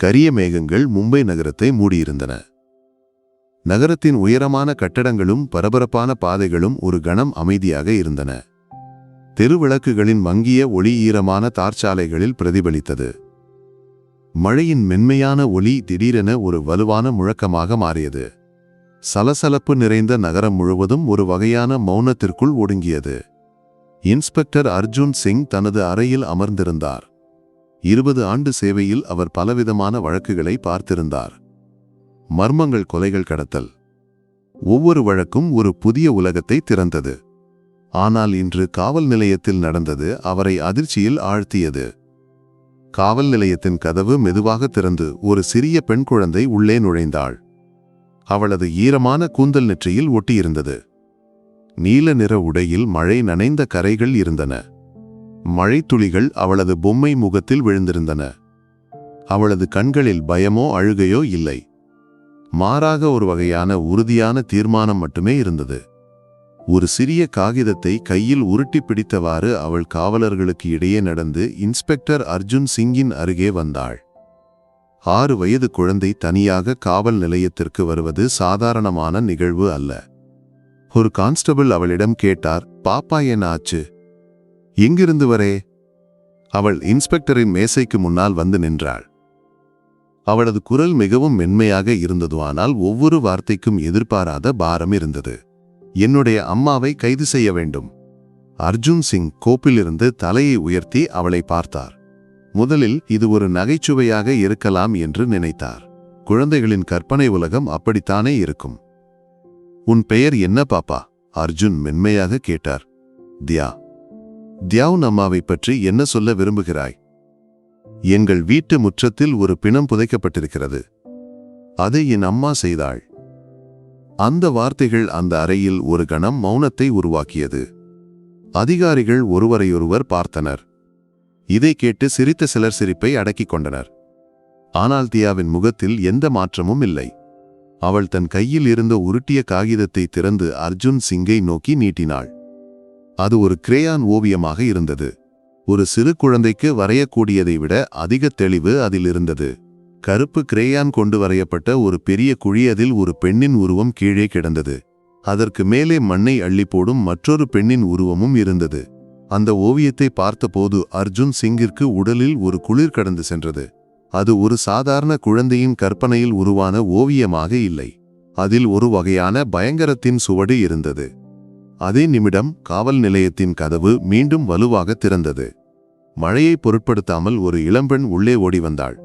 கரிய மேகங்கள் மும்பை நகரத்தை மூடியிருந்தன. நகரத்தின் உயரமான கட்டடங்களும் பரபரப்பான பாதைகளும் ஒரு கணம் அமைதியாக இருந்தன. தெருவிளக்குகளின் மங்கிய ஒளி ஈரமான தார்ச்சாலைகளில் பிரதிபலித்தது. மழையின் மென்மையான ஒளி திடீரென ஒரு வலுவான முழக்கமாக மாறியது. சலசலப்பு நிறைந்த நகரம் முழுவதும் ஒரு வகையான மௌனத்திற்குள் ஒடுங்கியது. இன்ஸ்பெக்டர் அர்ஜுன் சிங் தனது அறையில் அமர்ந்திருந்தார். இருபது ஆண்டு சேவையில் அவர் பலவிதமான வழக்குகளை பார்த்திருந்தார். மர்மங்கள் கொலைகள் கடத்தல். ஒவ்வொரு வழக்கும் ஒரு புதிய உலகத்தை திறந்தது. ஆனால் இன்று காவல் நிலையத்தில் நடந்தது அவரை அதிர்ச்சியில் ஆழ்த்தியது. காவல் நிலையத்தின் கதவு மெதுவாக திறந்து ஒரு சிறிய பெண் குழந்தை உள்ளே நுழைந்தாள். அவளது ஈரமான கூந்தல் நெற்றியில் ஒட்டியிருந்தது. நீல நிற உடையில் மழை நனைந்த கரைகள் இருந்தன. மழைத்துளிகள் அவளது பொம்மை முகத்தில் விழுந்திருந்தன. அவளது கண்களில் பயமோ அழுகையோ இல்லை. மாறாக ஒரு வகையான உறுதியான தீர்மானம் மட்டுமே இருந்தது. ஒரு சிறிய காகிதத்தை கையில் உருட்டி பிடித்தவாறு அவள் காவலர்களுக்கு இடையே நடந்து இன்ஸ்பெக்டர் அர்ஜுன் சிங்கின் அருகே வந்தாள். ஆறு வயது குழந்தை தனியாக காவல் நிலையத்திற்கு வருவது சாதாரணமான நிகழ்வு அல்ல. ஒரு கான்ஸ்டபிள் அவளிடம் கேட்டார் பாப்பா என்ன ஆச்சு எங்கிருந்து வரே? அவள் இன்ஸ்பெக்டரின் மேசைக்கு முன்னால் வந்து நின்றாள். அவளது குரல் மிகவும் மென்மையாக இருந்தது ஆனால் ஒவ்வொரு வார்த்தைக்கும் எதிர்பாராத பாரம் இருந்தது. என்னுடைய அம்மாவை கைது செய்ய வேண்டும். அர்ஜுன் சிங் கோப்பிலிருந்து தலையை உயர்த்தி அவளை பார்த்தார். முதலில் இது ஒரு நகைச்சுவையாக இருக்கலாம் என்று நினைத்தார். குழந்தைகளின் கற்பனை உலகம் அப்படித்தானே இருக்கும். உன் பெயர் என்ன பாப்பா? அர்ஜுன் மென்மையாக கேட்டார். தியா தியாவுன் அம்மாவை பற்றி என்ன சொல்ல விரும்புகிறாய்? எங்கள் வீட்டு முற்றத்தில் ஒரு பிணம் புதைக்கப்பட்டிருக்கிறது. அதை என் அம்மா செய்தாள். அந்த வார்த்தைகள் அந்த அறையில் ஒரு கணம் மௌனத்தை உருவாக்கியது. அதிகாரிகள் ஒருவரையொருவர் பார்த்தனர். இதை கேட்டு சிரித்த சிலர் சிரிப்பை அடக்கிக் கொண்டனர். ஆனால் தியாவின் முகத்தில் எந்த மாற்றமும் இல்லை. அவள் தன் கையில் இருந்த உருட்டிய காகிதத்தை திறந்து அர்ஜுன் சிங்கை நோக்கி நீட்டினாள். அது ஒரு கிரேயான் ஓவியமாக இருந்தது. ஒரு சிறு குழந்தைக்கு வரையக்கூடியதை விட அதிக தெளிவு அதில் இருந்தது. கருப்பு கிரேயான் கொண்டு வரையப்பட்ட ஒரு பெரிய குழி அதில் ஒரு பெண்ணின் உருவம் கீழே கிடந்தது. அதற்கு மேலே மண்ணை அள்ளி போடும் மற்றொரு பெண்ணின் உருவமும் இருந்தது. அந்த ஓவியத்தை பார்த்தபோது அர்ஜுன் சிங்கிற்கு உடலில் ஒரு குளிர் கடந்து சென்றது. அது ஒரு சாதாரண குழந்தையின் கற்பனையில் உருவான ஓவியமாக இல்லை. அதில் ஒரு வகையான பயங்கரத்தின் சுவடு இருந்தது. அதே நிமிடம் காவல் நிலையத்தின் கதவு மீண்டும் வலுவாக திறந்தது. மழையை பொருட்படுத்தாமல் ஒரு இளம்பெண் உள்ளே ஓடி வந்தாள்.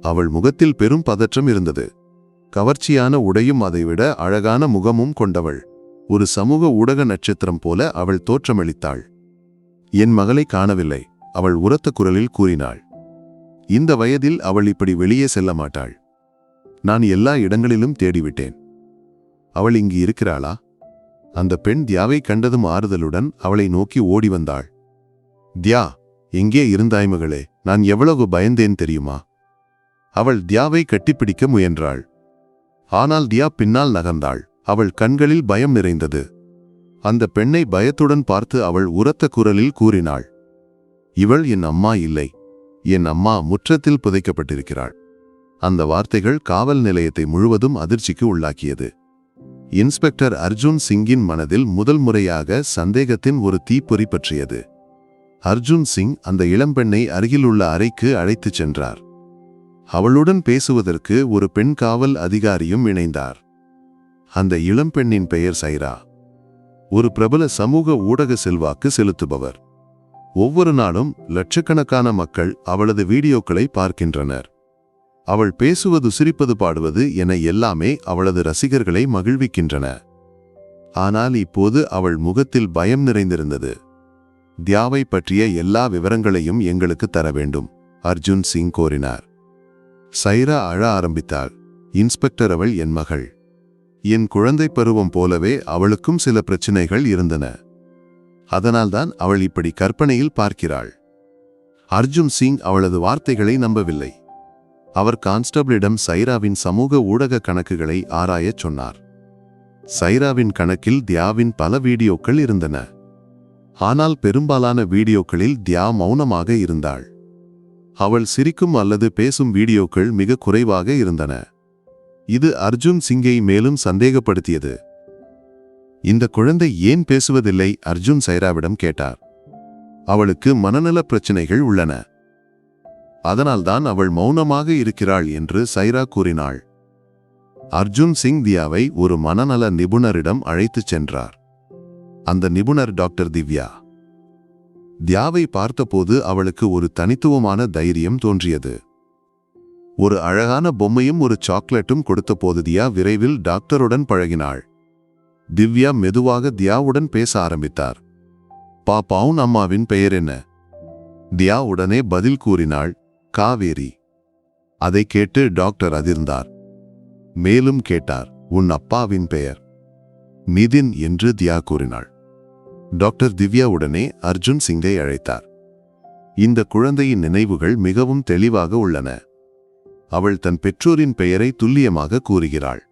அவள் முகத்தில் பெரும் பதற்றம் இருந்தது. கவர்ச்சியான உடையும் அதைவிட அழகான முகமும் கொண்டவள். ஒரு சமூக ஊடக நட்சத்திரம் போல அவள் தோற்றமளித்தாள். என் மகளை காணவில்லை அவள் உரத்த குரலில் கூறினாள். இந்த வயதில் அவள் இப்படி வெளியே செல்ல மாட்டாள். நான் எல்லா இடங்களிலும் தேடிவிட்டேன். அவள் இங்கு இருக்கிறாளா? அந்த பெண் தியாவை கண்டதும் ஆறுதலுடன் அவளை நோக்கி ஓடி வந்தாள். தியா எங்கே இருந்தாய் மகளே? நான் எவ்வளவு பயந்தேன் தெரியுமா? அவள் தியாவை கட்டிப்பிடிக்க முயன்றாள். ஆனால் தியா பின்னால் நகர்ந்தாள். அவள் கண்களில் பயம் நிறைந்தது. அந்த பெண்ணை பயத்துடன் பார்த்து அவள் உரத்த குரலில் கூறினாள். இவள் என் அம்மா இல்லை. என் அம்மா முற்றத்தில் புதைக்கப்பட்டிருக்கிறாள். அந்த வார்த்தைகள் காவல் நிலையத்தை முழுவதும் அதிர்ச்சிக்கு உள்ளாக்கியது. இன்ஸ்பெக்டர் அர்ஜுன் சிங்கின் மனதில் முதல் முறையாக சந்தேகத்தின் ஒரு தீப்பொறி பற்றியது. அர்ஜுன் சிங் அந்த இளம்பெண்ணை அருகிலுள்ள அறைக்கு அழைத்துச் சென்றார். அவளுடன் பேசுவதற்கு ஒரு பெண் காவல் அதிகாரியும் இணைந்தார். அந்த இளம்பெண்ணின் பெயர் சைரா. ஒரு பிரபல சமூக ஊடக செல்வாக்கு செலுத்துபவர். ஒவ்வொரு நாளும் லட்சக்கணக்கான மக்கள் அவளது வீடியோக்களை பார்க்கின்றனர். அவள் பேசுவது சிரிப்பது பாடுவது என எல்லாமே அவளது ரசிகர்களை மகிழ்விக்கின்றன. ஆனால் இப்போது அவள் முகத்தில் பயம் நிறைந்திருந்தது. தியாவை பற்றிய எல்லா விவரங்களையும் எங்களுக்கு தர வேண்டும் அர்ஜுன் சிங் கோரினார். சைரா அழ ஆரம்பித்தாள் இன்ஸ்பெக்டர் அவள் என் மகள். என் குழந்தை பருவம் போலவே அவளுக்கும் சில பிரச்சனைகள் இருந்தன. அதனால்தான் அவள் இப்படி கற்பனையில் பார்க்கிறாள். அர்ஜுன் சிங் அவளது வார்த்தைகளை நம்பவில்லை. அவர் கான்ஸ்டபிளிடம் சைராவின் சமூக ஊடக கணக்குகளை ஆராயச் சொன்னார். சைராவின் கணக்கில் தியாவின் பல வீடியோக்கள் இருந்தன. ஆனால் பெரும்பாலான வீடியோக்களில் தியா மௌனமாக இருந்தாள். அவள் சிரிக்கும் அல்லது பேசும் வீடியோக்கள் மிக குறைவாக இருந்தன. இது அர்ஜுன் சிங்கை மேலும் சந்தேகப்படுத்தியது. இந்த குழந்தை ஏன் பேசுவதில்லை? அர்ஜுன் சைராவிடம் கேட்டார். அவளுக்கு மனநலப் பிரச்சனைகள் உள்ளன. அதனால்தான் அவள் மௌனமாக இருக்கிறாள் என்று சைரா கூறினாள். அர்ஜுன் சிங் தியாவை ஒரு மனநல நிபுணரிடம் அழைத்துச் சென்றார். அந்த நிபுணர் டாக்டர் திவ்யா. தியாவை பார்த்தபோது அவளுக்கு ஒரு தனித்துவமான தைரியம் தோன்றியது. ஒரு அழகான பொம்மையும் ஒரு சாக்லேட்டும் கொடுத்தபோது தியா விரைவில் டாக்டருடன் பழகினாள். திவ்யா மெதுவாக தியாவுடன் பேச ஆரம்பித்தார். பாப்பாவுன் அம்மாவின் பெயர் என்ன? தியா உடனே பதில் கூறினாள். காவேரி. அதை கேட்டு டாக்டர் அதிர்ந்தார். மேலும் கேட்டார் உன் அப்பாவின் பெயர்? நிதின் என்று தியா கூறினாள். டாக்டர் திவ்யா உடனே அர்ஜுன் சிங்கை அழைத்தார். இந்த குழந்தையின் நினைவுகள் மிகவும் தெளிவாக உள்ளன. அவள் தன் பெற்றோரின் பெயரை துல்லியமாக கூறுகிறாள்.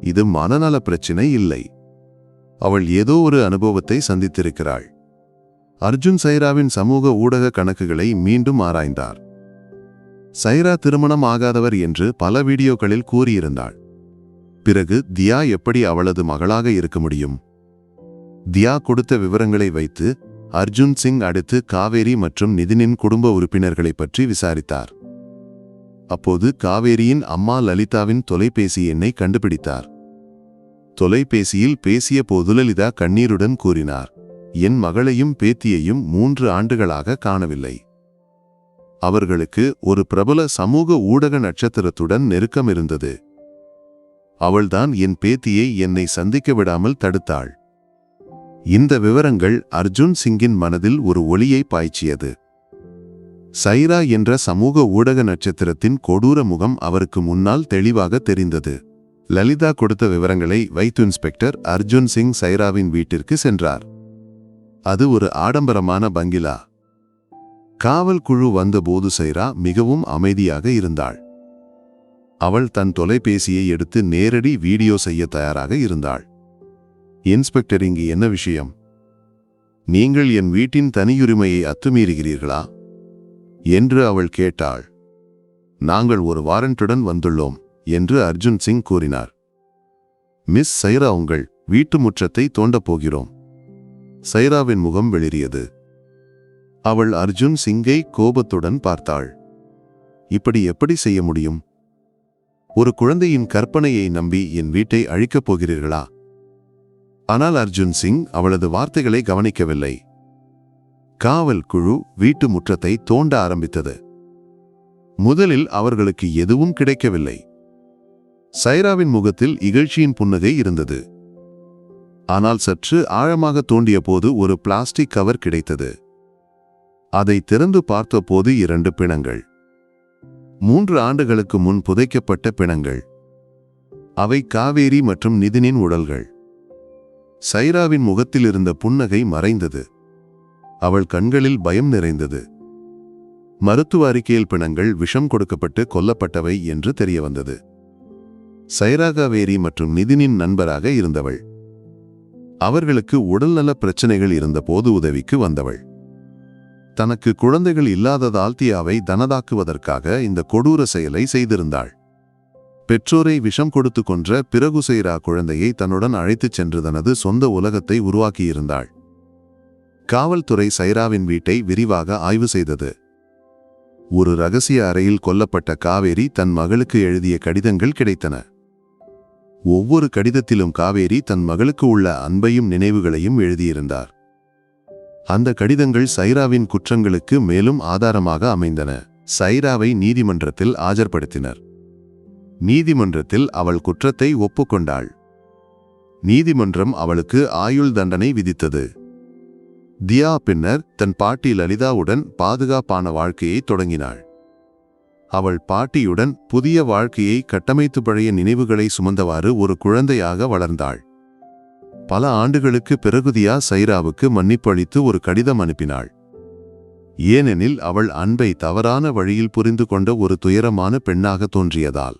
இது மனநல பிரச்சினை இல்லை. அவள் ஏதோ ஒரு அனுபவத்தை சந்தித்திருக்கிறாள். அர்ஜுன் சைராவின் சமூக ஊடக கணக்குகளை மீண்டும் ஆராய்ந்தார். சைரா திருமணம் ஆகாதவர் என்று பல வீடியோக்களில் கூறியிருந்தாள். பிறகு தியா எப்படி அவளது மகளாக இருக்க முடியும்? தியா கொடுத்த விவரங்களை வைத்து அர்ஜுன் சிங் அடுத்து காவேரி மற்றும் நிதினின் குடும்ப உறுப்பினர்களை பற்றி விசாரித்தார். அப்போது காவேரியின் அம்மா லலிதாவின் தொலைபேசி எண்ணை கண்டுபிடித்தார். தொலைபேசியில் பேசிய போது லலிதா கண்ணீருடன் கூறினார் என் மகளையும் பேத்தியையும் மூன்று ஆண்டுகளாக காணவில்லை. அவர்களுக்கு ஒரு பிரபல சமூக ஊடக நட்சத்திரத்துடன் நெருக்கம் இருந்தது அவள்தான் என் பேத்தியை என்னை சந்திக்க விடாமல் தடுத்தாள். இந்த விவரங்கள் அர்ஜுன் சிங்கின் மனதில் ஒரு ஒளியை பாய்ச்சியது. சைரா என்ற சமூக ஊடக நட்சத்திரத்தின் கொடூர முகம் அவருக்கு முன்னால் தெளிவாக தெரிந்தது. லலிதா கொடுத்த விவரங்களை வைத்து இன்ஸ்பெக்டர் அர்ஜுன் சிங் சைராவின் வீட்டிற்கு சென்றார். அது ஒரு ஆடம்பரமான பங்கிலா. காவல் குழு வந்தபோது சைரா மிகவும் அமைதியாக இருந்தாள். அவள் தன் தொலைபேசியை எடுத்து நேரடி வீடியோ செய்ய தயாராக இருந்தாள். இன்ஸ்பெக்டர் இங்கு என்ன விஷயம்? நீங்கள் என் வீட்டின் தனியுரிமையை அத்துமீறுகிறீர்களா? என்று அவள் கேட்டாள். நாங்கள் ஒரு வாரண்ட்டுடன் வந்துள்ளோம் என்று அர்ஜுன் சிங் கூறினார். மிஸ் சைரா உங்கள் வீட்டு முற்றத்தை தோண்டப் போகிறோம். சைராவின் முகம் வெளிரியது அவள் அர்ஜுன் சிங்கை கோபத்துடன் பார்த்தாள். இப்படி எப்படி செய்ய முடியும்? ஒரு குழந்தையின் கற்பனையை நம்பி என் வீட்டை அழிக்கப் போகிறீர்களா? ஆனால் அர்ஜுன் சிங் அவளது வார்த்தைகளை கவனிக்கவில்லை. காவல் குழு வீட்டு முற்றத்தை தோண்ட ஆரம்பித்தது. முதலில் அவர்களுக்கு எதுவும் கிடைக்கவில்லை. சைராவின் முகத்தில் இகழ்ச்சியின் புன்னகை இருந்தது. ஆனால் சற்று ஆழமாக தோண்டிய போது ஒரு பிளாஸ்டிக் கவர் கிடைத்தது. அதை திறந்து பார்த்தபோது இரண்டு பிணங்கள். மூன்று ஆண்டுகளுக்கு முன் புதைக்கப்பட்ட பிணங்கள். அவை காவேரி மற்றும் நிதினின் உடல்கள். சைராவின் முகத்தில் இருந்த புன்னகை மறைந்தது. அவள் கண்களில் பயம் நிறைந்தது. மருத்துவ அறிக்கையில் பிணங்கள் விஷம் கொடுக்கப்பட்டு கொல்லப்பட்டவை என்று தெரிய வந்தது சைரா காவேரி மற்றும் நிதினின் நண்பராக இருந்தவள். அவர்களுக்கு உடல்நல பிரச்சனைகள் இருந்தபோது உதவிக்கு வந்தவள். தனக்கு குழந்தைகள் இல்லாததால் தியாவை தனதாக்குவதற்காக இந்த கொடூர செயலை செய்திருந்தாள். பெற்றோரை விஷம் கொடுத்து கொன்ற பிறகுசைரா குழந்தையை தன்னுடன் அழைத்துச் சென்று தனது சொந்த உலகத்தை உருவாக்கியிருந்தாள். காவல்துறை சைராவின் வீட்டை விரிவாக ஆய்வு செய்தது. ஒரு ரகசிய அறையில் கொல்லப்பட்ட காவேரி தன் மகளுக்கு எழுதிய கடிதங்கள் கிடைத்தன. ஒவ்வொரு கடிதத்திலும் காவேரி தன் மகளுக்கு உள்ள அன்பையும் நினைவுகளையும் எழுதியிருந்தார். அந்த கடிதங்கள் சைராவின் குற்றங்களுக்கு மேலும் ஆதாரமாக அமைந்தன. சைராவை நீதிமன்றத்தில் ஆஜர்படுத்தினர். நீதிமன்றத்தில் அவள் குற்றத்தை ஒப்புக்கொண்டாள். நீதிமன்றம் அவளுக்கு ஆயுள் தண்டனை விதித்தது. தியா பின்னர் தன் பாட்டி லலிதாவுடன் பாதுகாப்பான வாழ்க்கையை தொடங்கினாள். அவள் பாட்டியுடன் புதிய வாழ்க்கையை கட்டமைத்து பழைய நினைவுகளை சுமந்தவாறு ஒரு குழந்தையாக வளர்ந்தாள். பல ஆண்டுகளுக்கு பிறகுதியா சைராவுக்கு மன்னிப்பளித்து ஒரு கடிதம் அனுப்பினாள். ஏனெனில் அவள் அன்பை தவறான வழியில் புரிந்து கொண்ட ஒரு துயரமான பெண்ணாக தோன்றியதால்.